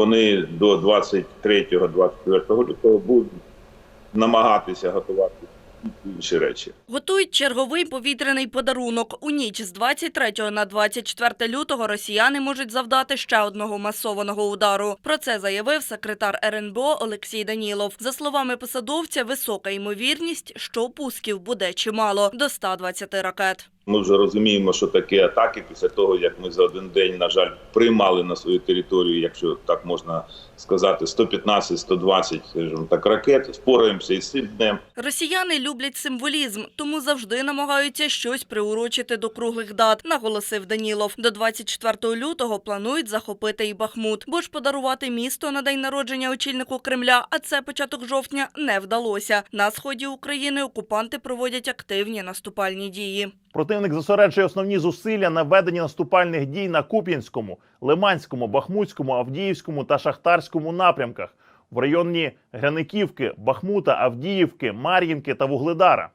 вони до 23-24 лютого будуть намагатися готувати інші речі. Готують черговий повітряний подарунок. У ніч з 23 на 24 лютого росіяни можуть завдати ще одного масованого удару. Про це заявив секретар РНБО Олексій Данілов. За словами посадовця, висока ймовірність, що пусків буде чимало – до 120 ракет. Ми вже розуміємо, що таке атаки після того, як ми за один день, на жаль, приймали на свою територію, якщо так можна сказати, 115-120 скажімо так ракет. Впораємося із цим днем. Росіяни люблять символізм, тому завжди намагаються щось приурочити до круглих дат, наголосив Данілов. До 24 лютого планують захопити і Бахмут, бо ж подарувати місто на день народження очільнику Кремля, а це початок жовтня, не вдалося. На сході України окупанти проводять активні наступальні дії. Противник зосереджує основні зусилля на веденні наступальних дій на Куп'янському, Лиманському, Бахмутському, Авдіївському та Шахтарському напрямках в районі Гряниківки, Бахмута, Авдіївки, Мар'їнки та Вугледара.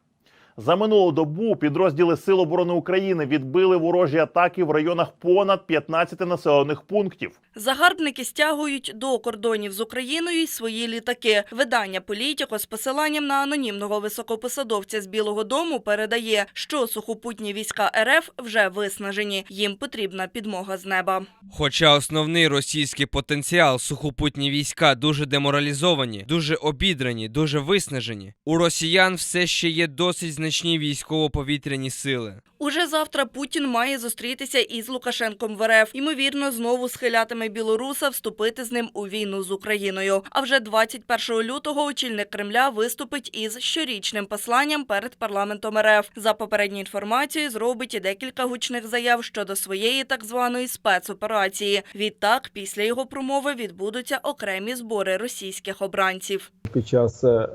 За минулу добу підрозділи Сил оборони України відбили ворожі атаки в районах понад 15 населених пунктів. Загарбники стягують до кордонів з Україною й свої літаки. Видання «Політіко» з посиланням на анонімного високопосадовця з Білого Дому передає, що сухопутні війська РФ вже виснажені. Їм потрібна підмога з неба. Хоча основний російський потенціал сухопутні війська дуже деморалізовані, дуже обідрані, дуже виснажені. У росіян все ще є досить значні військово-повітряні сили. Уже завтра Путін має зустрітися із Лукашенком в РФ. Ймовірно, знову схилятиме білоруса вступити з ним у війну з Україною. А вже 21 лютого очільник Кремля виступить із щорічним посланням перед парламентом РФ. За попередньою інформацією, зробить і декілька гучних заяв щодо своєї так званої спецоперації. Відтак, після його промови відбудуться окремі збори російських обранців. під час е,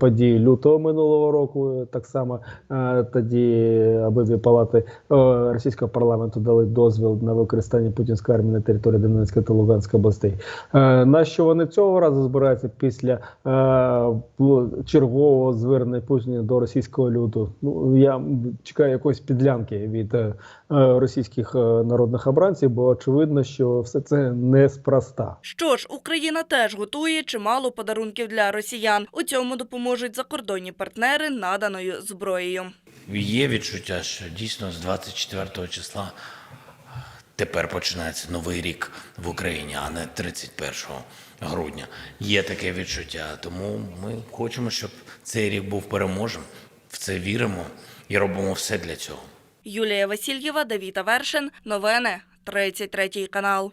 подій лютого минулого року. Так само е, тоді обидві палати е, російського парламенту дали дозвіл на використання путінської армії на території Донецької та Луганської областей. Е, на що вони цього разу збираються після е, чергового звернення Путіна до російського люду? Ну я чекаю якоїсь підлянки від російських народних обранців, бо очевидно, що все це неспроста. Що ж, Україна теж готує чимало подарунків для росіян. У цьому допоможуть закордонні партнери наданою зброєю. Є відчуття, що дійсно з 24 числа тепер починається новий рік в Україні, а не 31 грудня. Є таке відчуття. Тому ми хочемо, щоб цей рік був переможем. В це віримо і робимо все для цього. Юлія Васильєва, Давіта Вершин. Новини 33 канал.